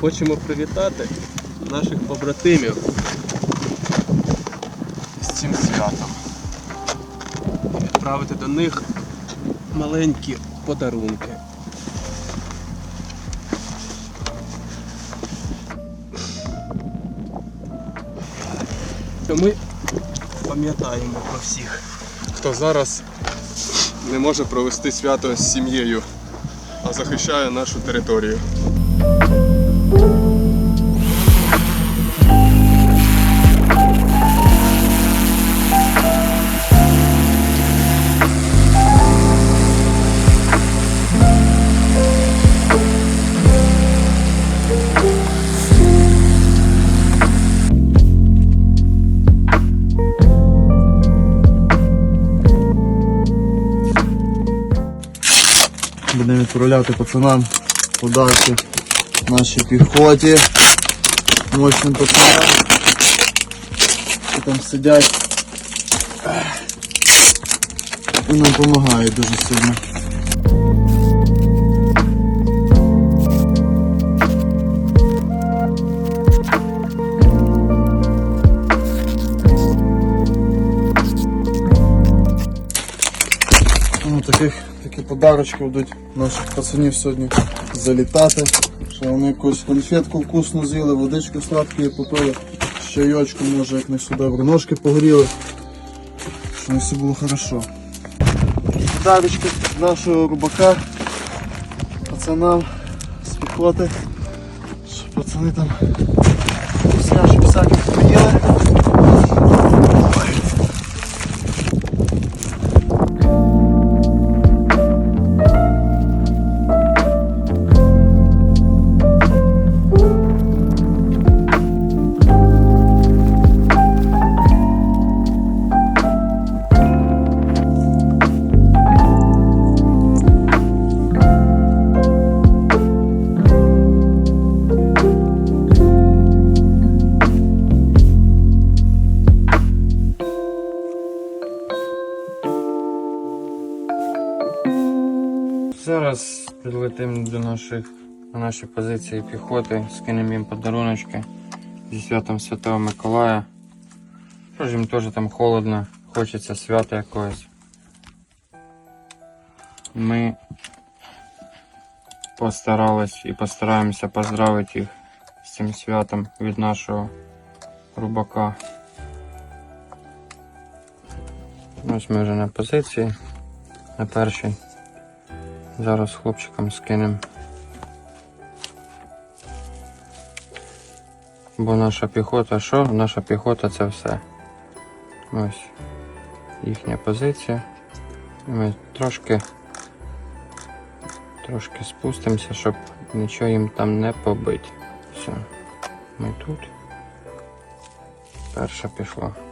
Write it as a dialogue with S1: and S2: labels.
S1: Хочемо привітати наших побратимів з цим святом. І відправити до них маленькі подарунки. То ми пам'ятаємо про всіх.
S2: хто зараз не може провести свято з сім'єю, а захищає нашу територію.
S3: Будемо відправляти пацанам подарки нашій піхоті. Мощним пацанам. Які там сидять. І нам допомагають дуже сильно. Ну, таких, такі подарочки будуть наших пацанів сьогодні залітати. Що вони якусь конфетку вкусну з'їли, водичку сладкої попили, чайочком, може, як не сюди, ножки погоріли. Щоб все було хорошо. Подарочки нашого рубака пацанам з піхоти. Щоб пацани там вкусняшок всяких поїли.
S4: Зараз підлетимо до наших на наші позиції піхоти, скинемо їм подаруночки зі святом Святого Миколая. Тож їм теж там холодно, хочеться свята якогось. Ми постарались і постараємося поздравити їх з цим святом від нашого рубака. Ось ми вже на позиції, на першій. Зараз хлопчикам скинем. Бо наша піхота що? Наша піхота це все. Ось їхня позиція. І Ми трошки трошки спустимося, щоб нічого їм там не побити. Все. Ми тут. Перша пішла.